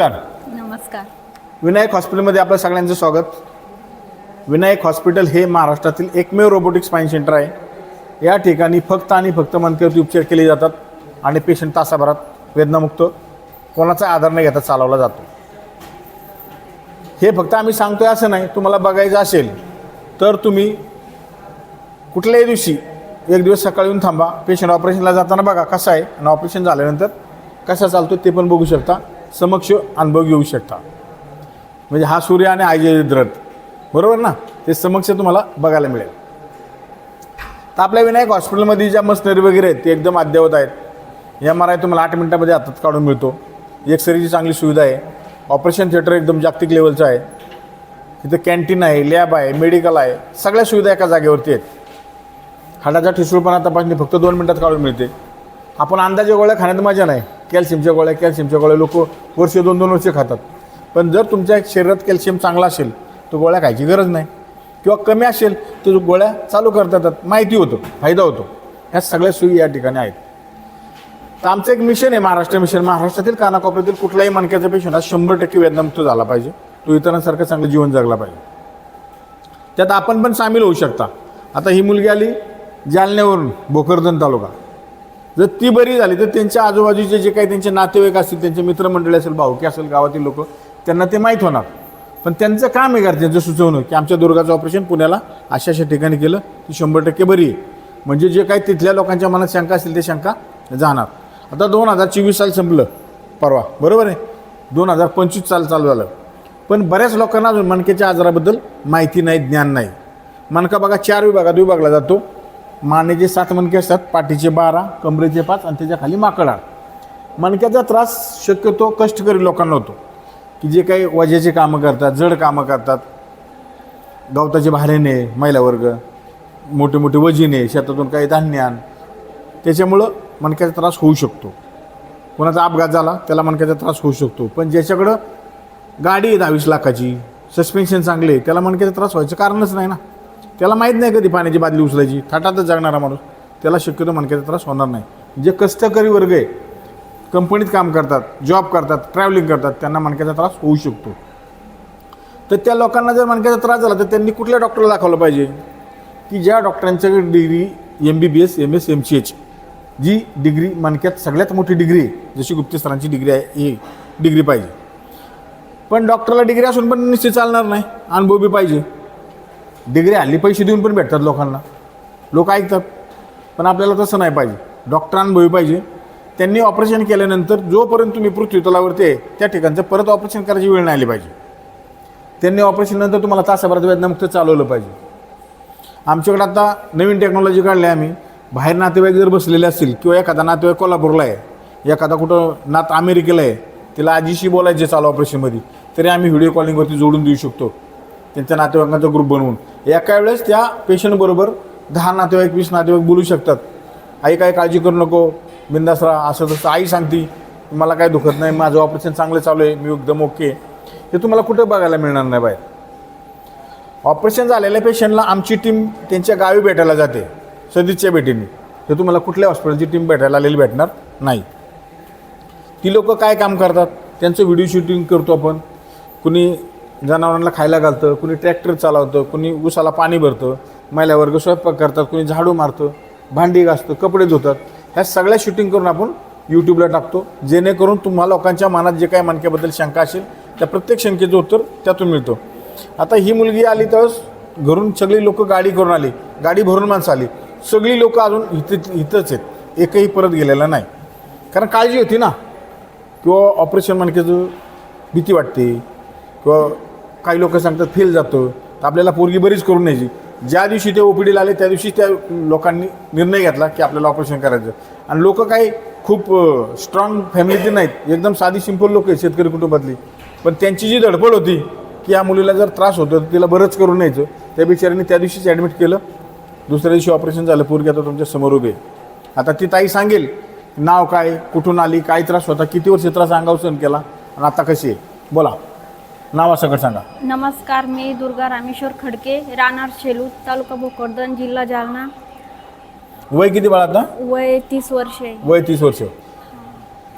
नमस्कार. नमस्कार. विनायक हॉस्पिटलमध्ये आपलं सगळ्यांचं स्वागत. विनायक हॉस्पिटल हे महाराष्ट्रातील एकमेव रोबोटिक स्पाईन सेंटर आहे. या ठिकाणी फक्त आणि फक्त मनकेवरती उपचार केले जातात आणि पेशंट तासाभरात वेदनामुक्त कोणाचा आधार न घेता चालवला जातो. हे फक्त आम्ही सांगतोय असं नाही तुम्हाला बघायचं असेल तर तुम्ही कुठल्याही दिवशी एक दिवस सकाळी येऊन थांबा. पेशंट ऑपरेशनला जाताना बघा कसं आहे आणि ऑपरेशन झाल्यानंतर कसा चालतो ते पण बघू शकता. समक्ष अनुभव घेऊ शकता. म्हणजे हा सूर्य आणि आयजयद्रथ बरोबर ना? ते समक्ष तुम्हाला बघायला मिळेल. तर आपल्या विनायक हॉस्पिटलमध्ये ज्या मशनरी वगैरे आहेत ते एकदम अद्ययावत आहेत. एम आर आय तुम्हाला आठ मिनटामध्ये हातात काढून मिळतो. एक्सरेची चांगली सुविधा आहे. ऑपरेशन थिएटर एकदम जागतिक लेवलचं आहे. तिथं कॅन्टीन आहे लॅब आहे मेडिकल आहे. सगळ्या सुविधा एका जागेवरती आहेत. हाडाचा ठिसूळपणा तपासणी फक्त दोन मिनटात काढून मिळते. आपण अंदाजे गोळ्या खाण्यात मजा नाही. कॅल्शियमच्या गोळ्या कॅल्शियमच्या गोळ्या लोक वर्ष दोन दोन वर्ष खातात. पण जर तुमच्या शरीरात कॅल्शियम चांगला असेल तर गोळ्या खायची गरज नाही. किंवा कमी असेल तर गोळ्या चालू करता येतात. माहिती होतं फायदा होतो. ह्या सगळ्या सोयी या ठिकाणी आहेत. तर आमचं एक मिशन आहे महाराष्ट्र मिशन महाराष्ट्रातील कानाकोपऱ्यातील कुठलाही मणक्याचा पेशंट हा शंभर टक्के वेदनामुक्त झाला पाहिजे. तो इतरांसारखं चांगलं जीवन जगला पाहिजे. त्यात आपण पण सामील होऊ शकता. आता ही मुलगी आली जालन्यावरून भोकरदन तालुका. जर ती बरी झाली तर त्यांच्या आजूबाजूचे जे काही त्यांचे नातेवाईक असतील त्यांचे मित्रमंडळी असेल भाऊकी असेल गावातील लोक त्यांना ते माहीत होणार. पण त्यांचं काम आहे त्यांचं सुचवणं की आमच्या दुर्गाचं ऑपरेशन पुण्याला अशा अशा ठिकाणी केलं ती शंभर टक्के बरी आहे. म्हणजे जे काही तिथल्या लोकांच्या मनात शंका असतील ते शंका जाणार. आता दोन हजार चोवीस साल संपलं परवा बरोबर आहे? दोन हजार पंचवीस साल चालू झालं. पण बऱ्याच लोकांना अजून मणकेच्या आजाराबद्दल माहिती नाही ज्ञान नाही. मणका बघा चार विभागात विभागला जातो. मानेचे सात मणके असतात पाठीचे बारा कमरेचे पाच आणि त्याच्याखाली माकडा. मणक्याचा त्रास शक्यतो कष्टकरी लोकांना होतो की जे काही वजेचे कामं करतात जड कामं करतात. गवताचे भारेने महिला वर्ग मोठे मोठे वजिने शेतातून काही धान्य आण. त्याच्यामुळं मणक्याचा त्रास होऊ शकतो. कोणाचा अपघात झाला त्याला मणक्याचा त्रास होऊ शकतो. पण ज्याच्याकडं गाडी आहे दहावीस लाखाची सस्पेन्शन चांगले आहे, त्याला मणक्याचा त्रास व्हायचं कारणच नाही ना. त्याला माहीत नाही कधी पाण्याची बादली उचलायची. थाटातच जगणारा माणूस. त्याला शक्यतो मणक्याचा त्रास होणार नाही. जे कष्टकरी वर्ग आहे कंपनीत काम करतात जॉब करतात ट्रॅव्हलिंग करतात त्यांना मणक्याचा त्रास होऊ शकतो. तर त्या लोकांना जर मणक्याचा त्रास झाला तर त्यांनी कुठल्या डॉक्टरला दाखवलं पाहिजे? की ज्या डॉक्टरांच्याकडे degree M B B S M S M C H जी डिग्री मणक्यात सगळ्यात मोठी डिग्री आहे. जशी गुप्ते सरांची डिग्री आहे ही डिग्री पाहिजे. पण डॉक्टरला डिग्री असून पण निश्चित चालणार नाही. अनुभव बी पाहिजे. डिग्री हल्ली पैसे देऊन पण भेटतात लोकांना. लोक ऐकतात. पण आपल्याला तसं नाही पाहिजे. डॉक्टर अनुभवी पाहिजे. त्यांनी ऑपरेशन केल्यानंतर जोपर्यंत तुम्ही पृथ्वीतलावरती आहे त्या ठिकाणचं परत ऑपरेशन करायची वेळ नाही आली पाहिजे. त्यांनी ऑपरेशननंतर तुम्हाला तासाभरात वेदनामुक्त चालवलं पाहिजे. आमच्याकडे आता नवीन टेक्नॉलॉजी काढली आहे आम्ही. बाहेर नातेवाईक जर बसलेले असतील किंवा एखादा नातेवाईक कोल्हापूरला आहे एखादा कुठं नात अमेरिकेला आहे तिला आजीशी बोलायचे चालू ऑपरेशनमध्ये तरी आम्ही व्हिडिओ कॉलिंगवरती जोडून देऊ शकतो. त्यांच्या नातेवाईकांचा ग्रुप बनवून. एका वेळेस त्या पेशंटबरोबर दहा नातेवाईक वीस नातेवाईक बोलू शकतात. आई काय काळजी करू नको. बिंदासरा असं तसं. आई सांगती मला काय दुखत नाही. माझं ऑपरेशन चांगलं चालू आहे. मी एकदम ओके हे तुम्हाला कुठं बघायला मिळणार नाही बाहेर. ऑपरेशन झालेल्या पेशंटला आमची टीम त्यांच्या गावी भेटायला जाते. सदिच्छा भेटीने. ते तुम्हाला कुठल्या हॉस्पिटलची टीम भेटायला आलेली भेटणार नाही. ती लोकं काय काम करतात? त्यांचं व्हिडिओ शूटिंग करतो आपण. कुणी जनावरांना खायला घालतं कुणी ट्रॅक्टर चालवतं कुणी उसाला पाणी भरतं महिला वर्ग स्वयंपाक करतात कुणी झाडू मारतं भांडी घासतं कपडे धुतात. ह्या सगळ्या शूटिंग करून आपण यूट्यूबला टाकतो. जेणेकरून तुम्हा लोकांच्या मनात जे काही मणक्याबद्दल शंका असेल त्या प्रत्येक शंकेचं उत्तर त्यातून मिळतो. आता ही मुलगी आली तर घरून सगळी लोकं गाडी करून आली गाडी भरून माणसं आली. सगळी लोकं अजून इथं इथंच आहेत. एकही परत गेलेला नाही. कारण काळजी होती ना? किंवा ऑपरेशन मणक्याचं भीती वाटते किंवा काही लोक सांगतात फेल जातो तर आपल्याला पोरगी बरीच करून न्यायची. ज्या दिवशी ते ओपीडीला आले त्या दिवशी त्या लोकांनी निर्णय घेतला की आपल्याला ऑपरेशन करायचं. आणि लोक काही खूप स्ट्रॉंग फॅमिलीचे नाहीत. एकदम साधी सिंपल लोक आहेत शेतकरी कुटुंबातली. पण त्यांची जी धडपड होती की या मुलीला जर त्रास होतो तर तिला बरंच करून न्यायचं. त्या बिचाऱ्यांनी त्या दिवशीच ॲडमिट केलं. दुसऱ्या दिवशी ऑपरेशन झालं. पोरगी आता तुमच्यासमोर उभे आता ती ताई सांगेल नाव काय? कुठून आली? काय त्रास होता? किती वर्ष त्रास अंगावर सहन केला? आणि आता कशी आहे? बोला. नावा सकट सांगा. नमस्कार मी दुर्गा रामेश्वर खडके राहणार शेलू तालुका भोकरदन जिल्हा जालना. वय किती बाळा आता वय तीस वर्षे वय तीस वर्ष.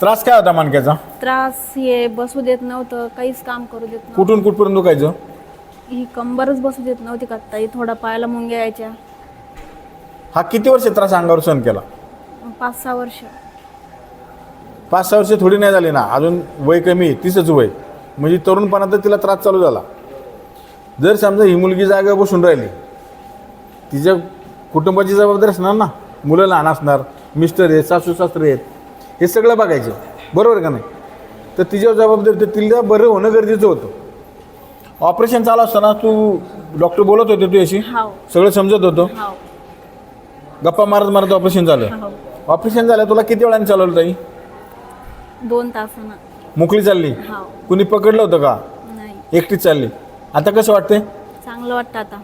त्रास काय होता मणक्याचा? त्रास हे बसू देत नव्हतं काहीच काम करू देत नव्हतं. कुठून कुठपर्यंत दुखायचं? ही कंबरच बसू देत नव्हती का ताई? थोडा पायाला मुंग्या यायच्या. हा किती वर्ष त्रास अंगावर सहन केला? पाच सहा वर्ष. पाच सहा वर्ष थोडी नाही झाली ना? अजून वय कमी आहे तीसच वय. म्हणजे तरुणपणात तिला त्रास चालू झाला. जर समजा ही मुलगी जागेवर बसून राहिली तिच्या कुटुंबाची जबाबदारी असणार ना? मुलं लहान असणार मिस्टर आहेत सासू सासरे आहेत हे सगळं बघायचं. बरोबर का नाही? तर तिच्यावर जबाबदारी तर तिला बरं होणं गरजेचं होतं. ऑपरेशन चालू असताना तू डॉक्टर बोलत होते तू अशी सगळं समजत होतं? गप्पा मारत मारत ऑपरेशन झालं. ऑपरेशन झालं तुला किती वेळाने चालवलं ताई? दोन तासानं. मोकळी चालली? हाव कुणी पकडलं होतं का? नाही. एकटीच चालली. आता कसं वाटतंय? चांगलं वाटतं आता.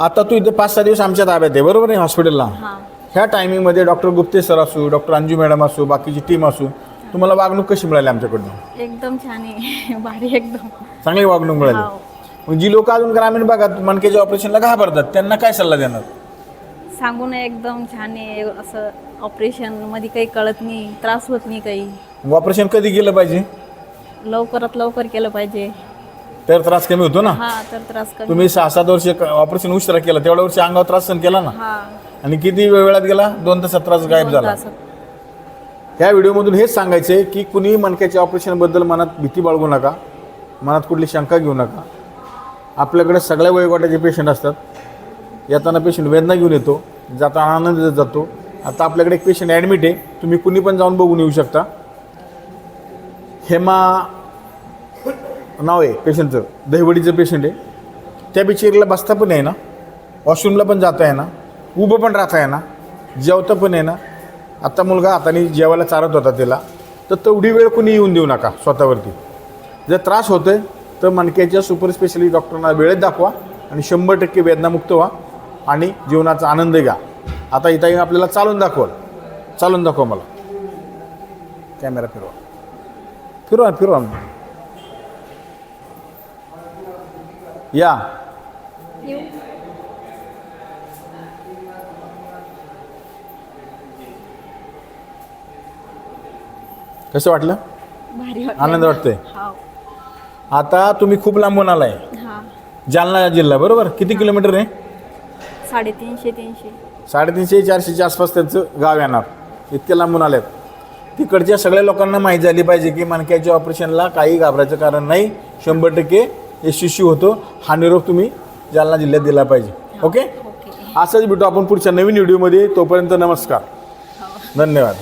आता तू इथे पाच सहा दिवस आमच्या ताब्यात आहे बरोबर आहे हॉस्पिटलला? हां. ह्या टायमिंगमध्ये डॉक्टर गुप्ते सर असू डॉक्टर अंजू मॅडम असू बाकीची टीम असू तुम्हाला वागणूक कशी मिळाली आमच्याकडनं? एकदम छान आहे. भारी एकदम. चांगली वागणूक मिळाली. मग जी लोक अजून ग्रामीण भागात मणक्याच्या ऑपरेशनला घाबरतात त्यांना काय सल्ला देणार? सांगून एकदम छान आहे. असं ऑपरेशनमध्ये काही कळत नाही त्रास होत नाही काही. ऑपरेशन कधी केलं पाहिजे? लवकरात लवकर केलं पाहिजे. तर त्रास कमी होतो ना? हा तर त्रास कमी तुम्ही सहा सात वर्ष ऑपरेशन उशिरा केलं तेवढ्या वर्षी अंगावर त्रास सहन केला ना? हा. आणि किती वेळ वेळात गेला? दोन तासात त्रास गायब झाला. तासात. या व्हिडिओमधून हेच सांगायचं की कुणी मणक्याच्या ऑपरेशनबद्दल मनात भीती बाळगू नका मनात कुठली शंका घेऊ नका. आपल्याकडे सगळ्या वयोगटाचे पेशंट असतात. येताना पेशंट वेदना घेऊन येतो जाताना आनंद देत जातो. आता आपल्याकडे एक पेशंट ॲडमिट आहे तुम्ही कुणी पण जाऊन बघून येऊ शकता. हेमा नाव आहे पेशंटचं दहिवडीचं पेशंट आहे. त्या बिचेरीला बसता पण आहे ना वॉशरूमला पण जाता आहे ना उभं पण राहता आहे ना जेवता पण आहे ना आत्ता मुलगा हाताने जेवायला चारत होता त्याला तर तेवढी वेळ कुणी येऊन देऊ नका स्वतःवरती. जर त्रास होतोय तर मणक्याच्या सुपर स्पेशलिस्ट डॉक्टरांना वेळेत दाखवा आणि शंभर टक्के वेदनामुक्त व्हा. आणि जीवनाचा आनंद घ्या. आता इथं आपल्याला चालून दाखवल. चालून दाखवा मला. कॅमेरा फिरवा. फिरवा फिरवा. या. कसं वाटलं? आनंद वाटतोय? आता तुम्ही खूप लांबून आलाय. जालना जिल्हा बरोबर? किती किलोमीटर आहे? साडेतीनशे तीनशे. साडेतीनशे चारशेच्या आसपास त्यांचं गाव येणार. इतके लांबून आलेत. तिकडच्या सगळ्या लोकांना माहीत झाली पाहिजे की मणक्याच्या ऑपरेशनला काही घाबरायचं कारण नाही. शंभर टक्के यशस्वी होतो. हा निरोप तुम्ही जालना जिल्ह्यात दिला पाहिजे. ओके? ओके. असंच भेटू आपण पुढच्या नवीन व्हिडिओमध्ये. तोपर्यंत नमस्कार. धन्यवाद.